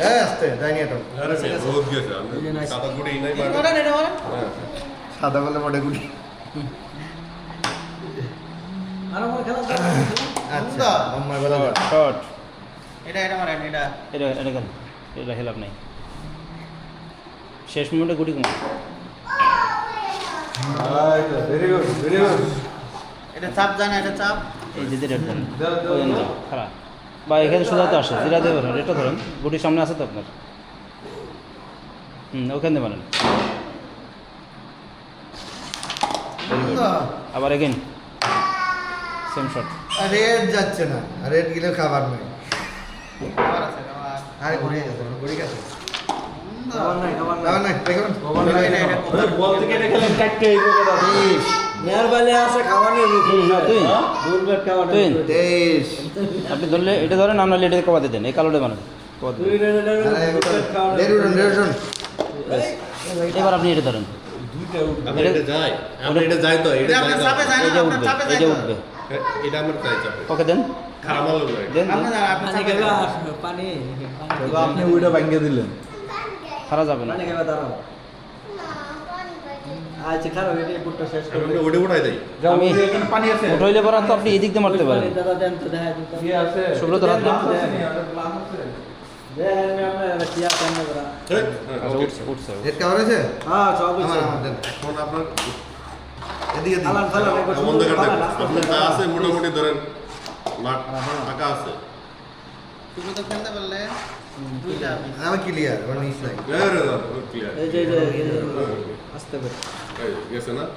হ্যাঁ আসতে যাইনি এটা আরে গেছে। আমি এই যে nice. সাদা গুড়ি নাই। হ্যাঁ। বলে মোটে আচ্ছা আমার বেলা শর্ট এটা এটা মারেন, এটা। এটা এটা কেন? এটা হেলাপ নাই। শেষ মোমেন্টে গুটি কমা ভেরি গুড ভেরি গুড এটা চাপ যায় না, এটা চাপ। এই যে যেটা ধরেন যে খারাপ বা এখানে সোজা তো আসে যেটা দিয়ে ধরেন এটা ধরেন গুটির সামনে আছে তো আপনার? হুম ওখান দিয়ে মারেন আবার এগেন। সেম শট রেড যাচ্ছে না রেড গিলে খাবার নাই। আরে ঘুরে গেছে ঘুরে গেছে খাবার নাই খাবার খাবার নাই নাই দেখুন? বল থেকে খেলেন কাটতে এই আপনি ধরলে এটা ধরেন আমরা লেটে কমাতে দেন এই কালোটা বানান। এবার আপনি এটা ধরেন। আপনার আপনার। ওকে দেন। আপনি ওইটা দিলেন। যাবে না। আচ্ছা খারাপ এটা পুটটা শেষ আমি ওটা উঠাই দেই। আমি- এখানে পানি আছে। উঠাইলে পরে তো আপনি এদিক দিয়ে মারতে পারেন। দাদা দেন তো দেখা দিতে কি আছে? সুব্রত রাত গ্লাস আছে নি? আপনার গ্লাস আছে? দেখেন আমরা কি আছে আমরা করা হ্যাঁ, হ্যাঁ আমার আমার আছে মোটামুটি ধরেন মাঠ আছে। তুমি তো খেলতে পারলে। দুইটা। miss। আমি ক্লিয়ার আমার এই যে আস্তে এই, গেছে না?